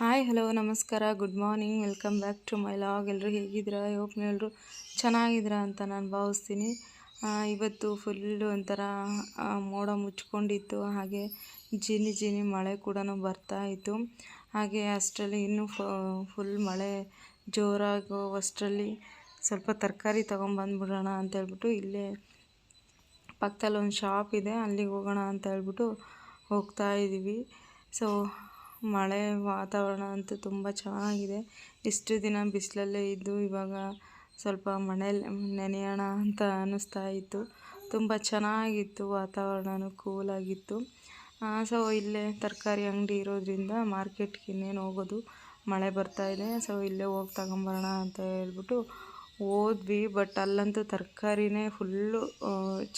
Hi hello ನಮಸ್ಕಾರ good morning welcome back to my vlog ಎಲ್ಲರೂ ಹೇಗಿದ್ದೀರಾ? ಹೋಪ್ ಎಲ್ಲರೂ ಚೆನ್ನಾಗಿದ್ದೀರಾ ಅಂತ ನಾನು ಭಾವಿಸ್ತೀನಿ. ಇವತ್ತು ಫುಲ್ಲು ಒಂಥರ ಮೋಡ ಮುಚ್ಕೊಂಡಿತ್ತು. ಹಾಗೆ ಜೀನಿ ಜೀನಿ ಮಳೆ ಕೂಡ ಬರ್ತಾ ಇತ್ತು. ಹಾಗೆ ಅಷ್ಟರಲ್ಲಿ ಇನ್ನೂ ಫುಲ್ ಮಳೆ ಜೋರಾಗೋ ಅಷ್ಟರಲ್ಲಿ ಸ್ವಲ್ಪ ತರಕಾರಿ ತೊಗೊಂಬಂದ್ಬಿಡೋಣ ಅಂತ ಹೇಳ್ಬಿಟ್ಟು ಇಲ್ಲೇ ಪಕ್ಕದಲ್ಲಿ ಒಂದು ಶಾಪ್ ಇದೆ, ಅಲ್ಲಿಗೆ ಹೋಗೋಣ ಅಂತ ಹೇಳ್ಬಿಟ್ಟು ಹೋಗ್ತಾ ಇದ್ದೀವಿ ಸೊ ಮಳೆ ವಾತಾವರಣ ಅಂತೂ ತುಂಬ ಚೆನ್ನಾಗಿದೆ. ಇಷ್ಟು ದಿನ ಬಿಸಿಲಲ್ಲೇ ಇದ್ದು ಇವಾಗ ಸ್ವಲ್ಪ ಮನೇಲಿ ನೆನೆಯೋಣ ಅಂತ ಅನ್ನಿಸ್ತಾ ಇತ್ತು. ತುಂಬ ಚೆನ್ನಾಗಿತ್ತು, ವಾತಾವರಣನೂ ಕೂಲಾಗಿತ್ತು ಸೊ ಇಲ್ಲೇ ತರಕಾರಿ ಅಂಗಡಿ ಇರೋದ್ರಿಂದ ಮಾರ್ಕೆಟ್ಗೆ ಇನ್ನೇನು ಹೋಗೋದು, ಮಳೆ ಬರ್ತಾ ಇದೆ. ಸೊ ಇಲ್ಲೇ ಹೋಗಿ ತಗೊಂಬರೋಣ ಅಂತ ಹೇಳ್ಬಿಟ್ಟು ಹೋದ್ವಿ. ಬಟ್ ಅಲ್ಲಂತೂ ತರಕಾರಿನೇ ಫುಲ್ಲು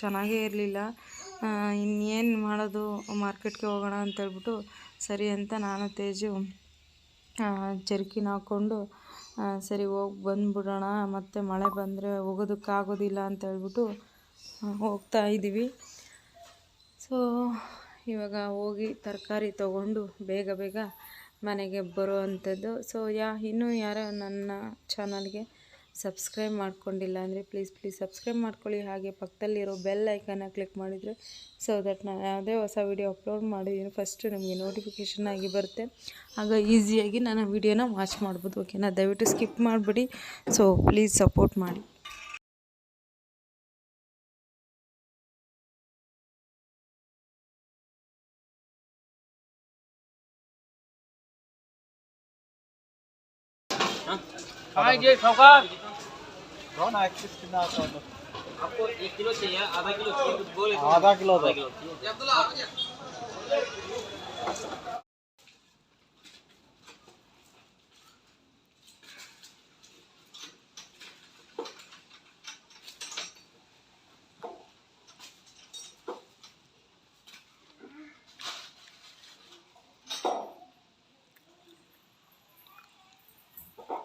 ಚೆನ್ನಾಗೇ ಇರಲಿಲ್ಲ. ಇನ್ನೇನು ಮಾಡೋದು, ಮಾರ್ಕೆಟ್ಗೆ ಹೋಗೋಣ ಅಂತ ಹೇಳ್ಬಿಟ್ಟು ಸರಿ ಅಂತ ನಾನು ತೇಜು ಜರ್ಕಿನ ಹಾಕ್ಕೊಂಡು ಸರಿ ಹೋಗಿ ಬಂದುಬಿಡೋಣ, ಮತ್ತು ಮಳೆ ಬಂದರೆ ಹೋಗೋದಕ್ಕಾಗೋದಿಲ್ಲ ಅಂತ ಹೇಳ್ಬಿಟ್ಟು ಹೋಗ್ತಾ ಇದ್ದೀವಿ. ಸೊ ಇವಾಗ ಹೋಗಿ ತರಕಾರಿ ತಗೊಂಡು ಬೇಗ ಬೇಗ ಮನೆಗೆ ಬರೋ ಅಂಥದ್ದು ಸೊ ಯಾ, ಇನ್ನೂ ಯಾರೋ ನನ್ನ ಚಾನಲ್ಗೆ ಸಬ್ಸ್ಕ್ರೈಬ್ ಮಾಡ್ಕೊಂಡಿಲ್ಲ ಅಂದರೆ ಪ್ಲೀಸ್ ಪ್ಲೀಸ್ ಸಬ್ಸ್ಕ್ರೈಬ್ ಮಾಡ್ಕೊಳ್ಳಿ. ಹಾಗೆ ಪಕ್ಕದಲ್ಲಿರೋ ಬೆಲ್ ಐಕನ್ನ ಕ್ಲಿಕ್ ಮಾಡಿದರೆ ಸೊ ದಟ್ ನಾನು ಯಾವುದೇ ಹೊಸ ವೀಡಿಯೋ ಅಪ್ಲೋಡ್ ಮಾಡಿದ್ದೀನಿ ಫಸ್ಟು ನಿಮಗೆ ನೋಟಿಫಿಕೇಷನ್ ಆಗಿ ಬರುತ್ತೆ. ಆಗ ಈಸಿಯಾಗಿ ನಾನು ವೀಡಿಯೋನ ವಾಚ್ ಮಾಡ್ಬೋದು ಓಕೆನಾ ದಯವಿಟ್ಟು ಸ್ಕಿಪ್ ಮಾಡಿಬಿಡಿ. ಸೊ ಪ್ಲೀಸ್ ಸಪೋರ್ಟ್ ಮಾಡಿ. ಹಾಗೆ, ಸೌಕಾರ್. कौन एक्सिस कितना आता है आपको एक किलो चाहिए आधा किलो चाहिए कुछ बोले तो आधा किलो आधा दो किलो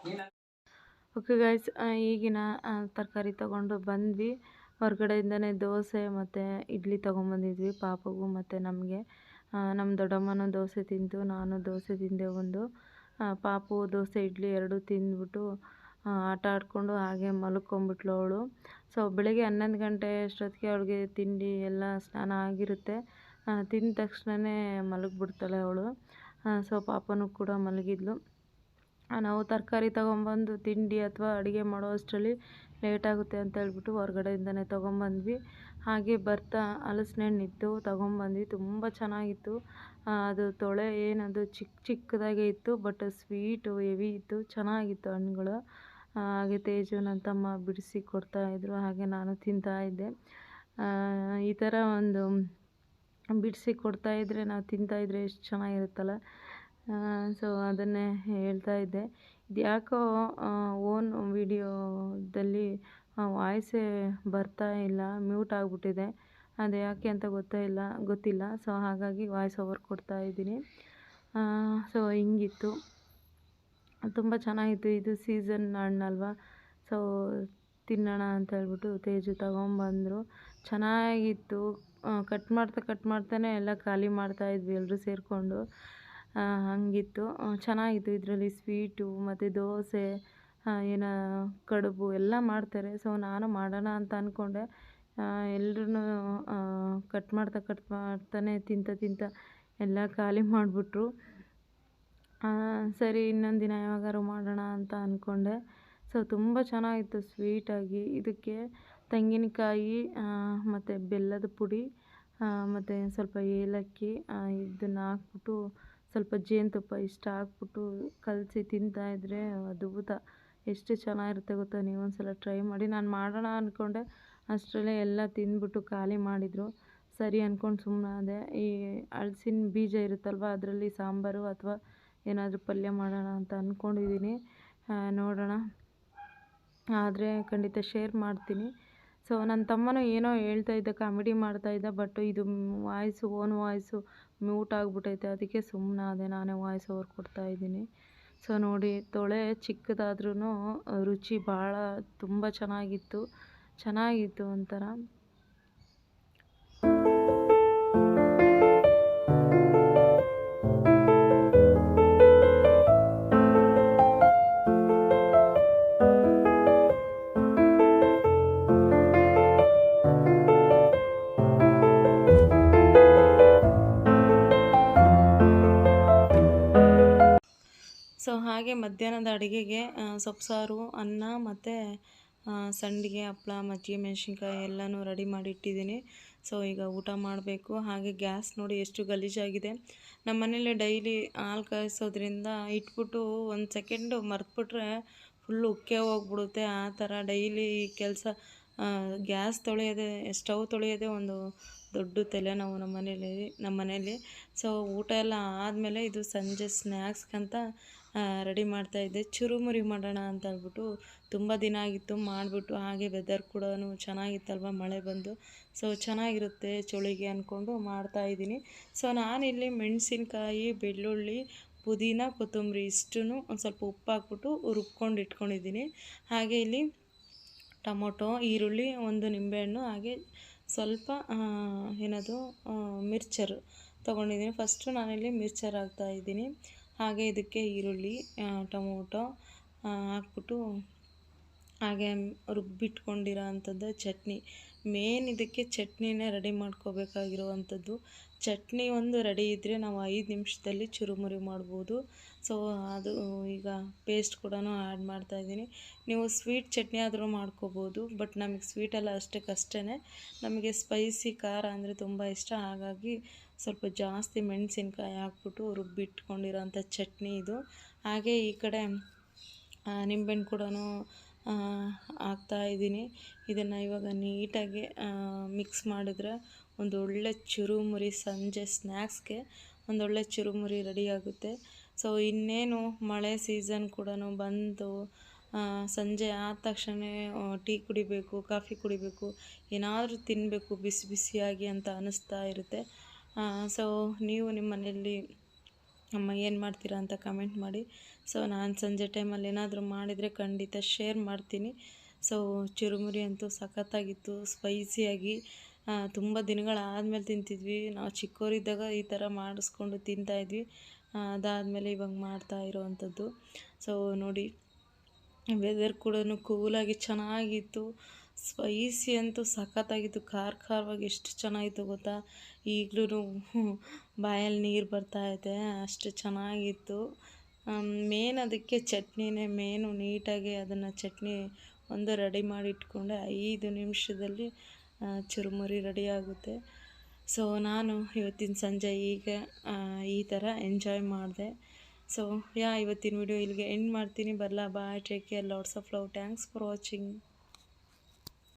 चाहिए ಓಕೆ ಗೈಸ್ ಈಗಿನ ತರಕಾರಿ ತೊಗೊಂಡು ಬಂದ್ವಿ. ಹೊರಗಡೆಯಿಂದನೇ ದೋಸೆ ಮತ್ತು ಇಡ್ಲಿ ತೊಗೊಂಬಂದಿದ್ವಿ ಪಾಪಗೂ ಮತ್ತು ನಮಗೆ. ನಮ್ಮ ದೊಡ್ಡಮ್ಮನೂ ದೋಸೆ ತಿಂತು ನಾನು ದೋಸೆ ತಿಂದೆ ಒಂದು. ಪಾಪು ದೋಸೆ, ಇಡ್ಲಿ ಎರಡೂ ತಿಂದ್ಬಿಟ್ಟು ಆಟ ಆಡಿಕೊಂಡು ಹಾಗೆ ಮಲ್ಕೊಂಬಿಟ್ಲು ಅವಳು. ಸೊ ಬೆಳಗ್ಗೆ ಹನ್ನೊಂದು ಗಂಟೆ ಅಷ್ಟೊತ್ತಿಗೆ ಅವಳಿಗೆ ತಿಂಡಿ ಎಲ್ಲ ಸ್ನಾನ ಆಗಿರುತ್ತೆ. ತಿಂದ ತಕ್ಷಣವೇ ಮಲಗಿಬಿಡ್ತಾಳೆ ಅವಳು. ಸೊ ಪಾಪನೂ ಕೂಡ ಮಲಗಿದ್ಲು. ನಾವು ತರಕಾರಿ ತೊಗೊಂಬಂದು ತಿಂಡಿ ಅಥವಾ ಅಡುಗೆ ಮಾಡೋ ಅಷ್ಟರಲ್ಲಿ ಲೇಟ್ ಆಗುತ್ತೆ ಅಂತ ಹೇಳ್ಬಿಟ್ಟು ಹೊರಗಡೆಯಿಂದನೇ ತೊಗೊಂಬಂದ್ವಿ. ಹಾಗೆ ಬರ್ತಾ ಹಲಸಿನ ಹಣ್ಣಿತ್ತು ತೊಗೊಂಬಂದ್ವಿ. ತುಂಬ ಚೆನ್ನಾಗಿತ್ತು. ಅದು ತೊಳೆ ಏನದು ಚಿಕ್ಕ ಚಿಕ್ಕದಾಗೆ ಇತ್ತು, ಬಟ್ ಸ್ವೀಟು ಹೆವಿ ಇತ್ತು. ಚೆನ್ನಾಗಿತ್ತು ಹಣ್ಣುಗಳು. ಹಾಗೆ ತೇಜು ನನ್ನ ತಮ್ಮ ಬಿಡಿಸಿ ಕೊಡ್ತಾಯಿದ್ರು ಹಾಗೆ ನಾನು ತಿಂತಾ ಇದ್ದೆ. ಈ ಥರ ಒಂದು ಬಿಡಿಸಿ ಕೊಡ್ತಾಯಿದ್ರೆ ನಾವು ತಿಂತಾಯಿದ್ರೆ ಎಷ್ಟು ಚೆನ್ನಾಗಿರುತ್ತಲ್ಲ. ಸೊ ಅದನ್ನೇ ಹೇಳ್ತಾ ಇದ್ದೆ. ಇದು ಯಾಕೋ ಓನ್ ವಿಡಿಯೋದಲ್ಲಿ ವಾಯ್ಸೇ ಬರ್ತಾ ಇಲ್ಲ ಮ್ಯೂಟ್ ಆಗಿಬಿಟ್ಟಿದೆ. ಅದು ಯಾಕೆ ಅಂತ ಗೊತ್ತೇ ಇಲ್ಲ, ಗೊತ್ತಿಲ್ಲ. ಸೊ ಹಾಗಾಗಿ ವಾಯ್ಸ್ ಓವರ್ ಕೊಡ್ತಾ ಇದ್ದೀನಿ. ಸೊ ಹಿಂಗಿತ್ತು. ತುಂಬ ಚೆನ್ನಾಗಿತ್ತು. ಇದು ಸೀಸನ್ ಹಣ್ಣಲ್ವಾ ಸೊ ತಿನ್ನೋಣ ಅಂತ ಹೇಳ್ಬಿಟ್ಟು ತೇಜು ತಗೊಂಬಂದರು. ಚೆನ್ನಾಗಿತ್ತು. ಕಟ್ ಮಾಡ್ತಾ ಕಟ್ ಮಾಡ್ತಾನೆ ಎಲ್ಲ ಖಾಲಿ ಮಾಡ್ತಾಯಿದ್ವಿ ಎಲ್ಲರೂ ಸೇರಿಕೊಂಡು. ಹಂಗಿತ್ತು. ಚೆನ್ನಾಗಿತ್ತು ಇದರಲ್ಲಿ ಸ್ವೀಟು ಮತ್ತು ದೋಸೆ ಏನು ಕಡುಬು ಎಲ್ಲ ಮಾಡ್ತಾರೆ. ಸೊ ನಾನು ಮಾಡೋಣ ಅಂತ ಅಂದ್ಕೊಂಡೆ ಎಲ್ರೂ ಕಟ್ ಮಾಡ್ತಾ ಕಟ್ ಮಾಡ್ತಾನೆ, ತಿಂತ ತಿಂತ ಎಲ್ಲ ಖಾಲಿ ಮಾಡಿಬಿಟ್ರು. ಸರಿ, ಇನ್ನೊಂದು ದಿನ ಯಾವಾಗಾರು ಮಾಡೋಣ ಅಂತ ಅಂದ್ಕೊಂಡೆ ಸೊ ತುಂಬ ಚೆನ್ನಾಗಿತ್ತು ಸ್ವೀಟಾಗಿ. ಇದಕ್ಕೆ ತೆಂಗಿನಕಾಯಿ ಮತ್ತು ಬೆಲ್ಲದ ಪುಡಿ ಮತ್ತು ಸ್ವಲ್ಪ ಏಲಕ್ಕಿ ಇದನ್ನು ಹಾಕ್ಬಿಟ್ಟು ಸ್ವಲ್ಪ ಜೇನುತುಪ್ಪ ಇಷ್ಟು ಹಾಕ್ಬಿಟ್ಟು ಕಲಸಿ ತಿಂತಾಯಿದ್ರೆ ಅದ್ಭುತ. ಎಷ್ಟು ಚೆನ್ನಾಗಿರುತ್ತೆ ಗೊತ್ತಾ? ನೀವು ಒಂದ್ಸಲ ಟ್ರೈ ಮಾಡಿ. ನಾನು ಮಾಡೋಣ ಅಂದ್ಕೊಂಡೆ ಅಷ್ಟರಲ್ಲೇ ಎಲ್ಲ ತಿಂದ್ಬಿಟ್ಟು ಖಾಲಿ ಮಾಡಿದರು. ಸರಿ ಅಂದ್ಕೊಂಡು ಸುಮ್ಮನಾದೆ ಈ ಹಲ್ಸಿನ ಬೀಜ ಇರುತ್ತಲ್ವ? ಅದರಲ್ಲಿ ಸಾಂಬಾರು ಅಥವಾ ಏನಾದರೂ ಪಲ್ಯ ಮಾಡೋಣ ಅಂತ ಅಂದ್ಕೊಂಡಿದ್ದೀನಿ ನೋಡೋಣ. ಆದರೆ ಖಂಡಿತ ಶೇರ್ ಮಾಡ್ತೀನಿ. ಸೊ ನನ್ನ ತಮ್ಮನು ಏನೋ ಹೇಳ್ತಾ ಇದ್ದ ಕಾಮಿಡಿ ಮಾಡ್ತಾ ಇದ್ದ ಬಟ್ ಇದು ವಾಯ್ಸು ಓನ್ ವಾಯ್ಸು ಮ್ಯೂಟ್ ಆಗಿಬಿಟ್ಟೈತೆ ಅದಕ್ಕೆ ಸುಮ್ಮನಾದೆ ನಾನೇ ವಾಯ್ಸ್ ಓವರ್ ಕೊಡ್ತಾ ಇದ್ದೀನಿ. ಸೊ ನೋಡಿ, ತೊಳೆ ಚಿಕ್ಕದಾದ್ರೂ ರುಚಿ ಭಾಳ, ತುಂಬ ಚೆನ್ನಾಗಿತ್ತು. ಚೆನ್ನಾಗಿತ್ತು ಒಂಥರ. ಮಧ್ಯಾಹ್ನದ ಅಡುಗೆಗೆ ಸೊಪ್ಪು ಅನ್ನ ಮತ್ತು ಸಂಡಿಗೆ, ಹಪ್ಳ, ಮಜ್ಜಿಗೆ, ಮೆಣಸಿನ್ಕಾಯಿ ಎಲ್ಲನೂ ರೆಡಿ ಮಾಡಿ ಇಟ್ಟಿದ್ದೀನಿ. ಸೊ, ಈಗ ಊಟ ಮಾಡಬೇಕು. ಹಾಗೆ ಗ್ಯಾಸ್ ನೋಡಿ ಎಷ್ಟು ಗಲೀಜಾಗಿದೆ. ನಮ್ಮ ಮನೇಲಿ ಡೈಲಿ ಹಾಲು ಕಾಯಿಸೋದ್ರಿಂದ ಇಟ್ಬಿಟ್ಟು ಒಂದು ಸೆಕೆಂಡು ಮರೆತ್ಬಿಟ್ರೆ ಫುಲ್ಲು ಉಕ್ಕೆ ಹೋಗ್ಬಿಡುತ್ತೆ. ಆ ಥರ ಡೈಲಿ ಕೆಲಸ ಗ್ಯಾಸ್ ತೊಳೆಯೋದೇ, ಸ್ಟವ್ ತೊಳೆಯೋದೇ ಒಂದು ದೊಡ್ಡ ತಲೆನೋವು ನಮ್ಮ ಮನೇಲಿ ನಮ್ಮ ಮನೇಲಿ. ಸೊ, ಊಟ ಎಲ್ಲ ಆದಮೇಲೆ ಇದು ಸಂಜೆ ಸ್ನ್ಯಾಕ್ಸ್ಗಂತ ರೆಡಿ ಮಾಡ್ತಾಯಿದ್ದೆ ಚುರುಮುರಿ ಮಾಡೋಣ ಅಂತ ಹೇಳ್ಬಿಟ್ಟು ತುಂಬ ದಿನ ಆಗಿತ್ತು ಮಾಡಿಬಿಟ್ಟು ಹಾಗೆ ವೆದರ್ ಕೂಡ ಚೆನ್ನಾಗಿತ್ತಲ್ವ ಮಳೆ ಬಂದು. ಸೊ ಚೆನ್ನಾಗಿರುತ್ತೆ ಚಳಿಗೆ ಅಂದ್ಕೊಂಡು ಮಾಡ್ತಾಯಿದ್ದೀನಿ ಸೊ ನಾನಿಲ್ಲಿ ಮೆಣಸಿನ್ಕಾಯಿ, ಬೆಳ್ಳುಳ್ಳಿ, ಪುದೀನ, ಕೊತ್ತಂಬರಿ ಇಷ್ಟೂ ಒಂದು ಸ್ವಲ್ಪ ಉಪ್ಪು ಹಾಕ್ಬಿಟ್ಟು ರುಬ್ಕೊಂಡು ಇಟ್ಕೊಂಡಿದ್ದೀನಿ. ಹಾಗೆ ಇಲ್ಲಿ ಟೊಮೊಟೊ, ಈರುಳ್ಳಿ, ಒಂದು ನಿಂಬೆಹಣ್ಣು, ಹಾಗೆ ಸ್ವಲ್ಪ ಏನದು ಮಿರ್ಚರು ತೊಗೊಂಡಿದ್ದೀನಿ. ಫಸ್ಟು ನಾನಿಲ್ಲಿ ಮಿರ್ಚರ್ ಹಾಕ್ತಾಯಿದ್ದೀನಿ ಹಾಗೆ ಇದಕ್ಕೆ ಈರುಳ್ಳಿ ಟೊಮೊಟೊ ಹಾಕ್ಬಿಟ್ಟು ಹಾಗೆ ರುಬ್ಬಿಟ್ಕೊಂಡಿರೋ ಅಂಥದ್ದು ಚಟ್ನಿ. ಮೇನ್ ಇದಕ್ಕೆ ಚಟ್ನಿನೇ ರೆಡಿ ಮಾಡ್ಕೋಬೇಕಾಗಿರುವಂಥದ್ದು. ಚಟ್ನಿ ಒಂದು ರೆಡಿ ಇದ್ದರೆ ನಾವು ಐದು ನಿಮಿಷದಲ್ಲಿ ಚುರುಮುರಿ ಮಾಡ್ಬೋದು. ಸೊ, ಅದು ಈಗ ಪೇಸ್ಟ್ ಕೂಡ ಆ್ಯಡ್ ಮಾಡ್ತಾಯಿದ್ದೀನಿ ನೀವು ಸ್ವೀಟ್ ಚಟ್ನಿ ಆದರೂ ಮಾಡ್ಕೋಬೋದು, ಬಟ್ ನಮಗೆ ಸ್ವೀಟೆಲ್ಲ ಅಷ್ಟಕ್ಕಷ್ಟೇ ನಮಗೆ ಸ್ಪೈಸಿ ಖಾರ ಅಂದರೆ ತುಂಬ ಇಷ್ಟ. ಹಾಗಾಗಿ ಸ್ವಲ್ಪ ಜಾಸ್ತಿ ಮೆಣಸಿನ್ಕಾಯಿ ಹಾಕ್ಬಿಟ್ಟು ರುಬ್ಬಿಟ್ಕೊಂಡಿರೋಂಥ ಚಟ್ನಿ ಇದು. ಹಾಗೆ ಈ ಕಡೆ ನಿಂಬೆಹಣ್ಣು ಕೂಡ ಹಾಕ್ತಾ ಇದ್ದೀನಿ. ಇದನ್ನು ಇವಾಗ ನೀಟಾಗಿ ಮಿಕ್ಸ್ ಮಾಡಿದ್ರೆ ಒಂದು ಒಳ್ಳೆ ಚುರುಮುರಿ ಸಂಜೆ ಸ್ನ್ಯಾಕ್ಸ್ಗೆ ಒಂದೊಳ್ಳೆ ಚುರುಮುರಿ ರೆಡಿ ಆಗುತ್ತೆ. ಸೊ, ಇನ್ನೇನು ಮಳೆ ಸೀಸನ್ ಕೂಡ ಬಂತು ಸಂಜೆ ಆದ ತಕ್ಷಣ ಟೀ ಕುಡಿಬೇಕು, ಕಾಫಿ ಕುಡಿಬೇಕು, ಏನಾದರೂ ತಿನ್ನಬೇಕು ಬಿಸಿ ಬಿಸಿಯಾಗಿ ಅಂತ ಅನ್ನಿಸ್ತಾ ಇರುತ್ತೆ. ಸೊ ನೀವು ನಿಮ್ಮ ಮನೆಯಲ್ಲಿ ಅಮ್ಮ ಏನು ಮಾಡ್ತೀರಾ ಅಂತ ಕಮೆಂಟ್ ಮಾಡಿ. ಸೊ ನಾನು ಸಂಜೆ ಟೈಮಲ್ಲಿ ಏನಾದರೂ ಮಾಡಿದರೆ ಖಂಡಿತ ಶೇರ್ ಮಾಡ್ತೀನಿ. ಸೊ ಚುರುಮುರಿ ಅಂತೂ ಸಖತ್ತಾಗಿತ್ತು ಸ್ಪೈಸಿಯಾಗಿ ತುಂಬ ದಿನಗಳಾದಮೇಲೆ ತಿಂತಿದ್ವಿ. ನಾವು ಚಿಕ್ಕವರಿದ್ದಾಗ ಈ ಥರ ಮಾಡಿಸ್ಕೊಂಡು ತಿಂತಾಯಿದ್ವಿ ಅದಾದಮೇಲೆ ಇವಾಗ ಮಾಡ್ತಾ ಇರೋವಂಥದ್ದು. ಸೊ ನೋಡಿ ವೆದರ್ ಕೂಡ ಕೂಲಾಗಿ ಚೆನ್ನಾಗಿತ್ತು. ಸ್ಪೈಸಿ ಅಂತೂ ಸಖತ್ತಾಗಿತ್ತು. ಖಾರ ಖಾರವಾಗಿ ಎಷ್ಟು ಚೆನ್ನಾಗಿತ್ತು ಗೊತ್ತಾ? ಈಗಲೂ ಬಾಯಲ್ಲಿ ನೀರು ಬರ್ತಾ ಇದೆ, ಅಷ್ಟು ಚೆನ್ನಾಗಿತ್ತು. ಮೇನ್ ಅದಕ್ಕೆ ಚಟ್ನಿನೇ ಮೇನು ನೀಟಾಗಿ ಅದನ್ನು ಚಟ್ನಿ ಒಂದು ರೆಡಿ ಮಾಡಿ ಇಟ್ಕೊಂಡೆ. ಐದು ನಿಮಿಷದಲ್ಲಿ ಚುರುಮುರಿ ರೆಡಿ ಆಗುತ್ತೆ. ಸೊ ನಾನು ಇವತ್ತಿನ ಸಂಜೆ ಈಗ ಈ ಥರ ಎಂಜಾಯ್ ಮಾಡಿದೆ. ಸೊ ಯಾ, ಇವತ್ತಿನ ವಿಡಿಯೋ ಇಲ್ಲಿಗೆ ಎಂಡ್ ಮಾಡ್ತೀನಿ. ಬರಲಾ bye take care lots of love thanks for watching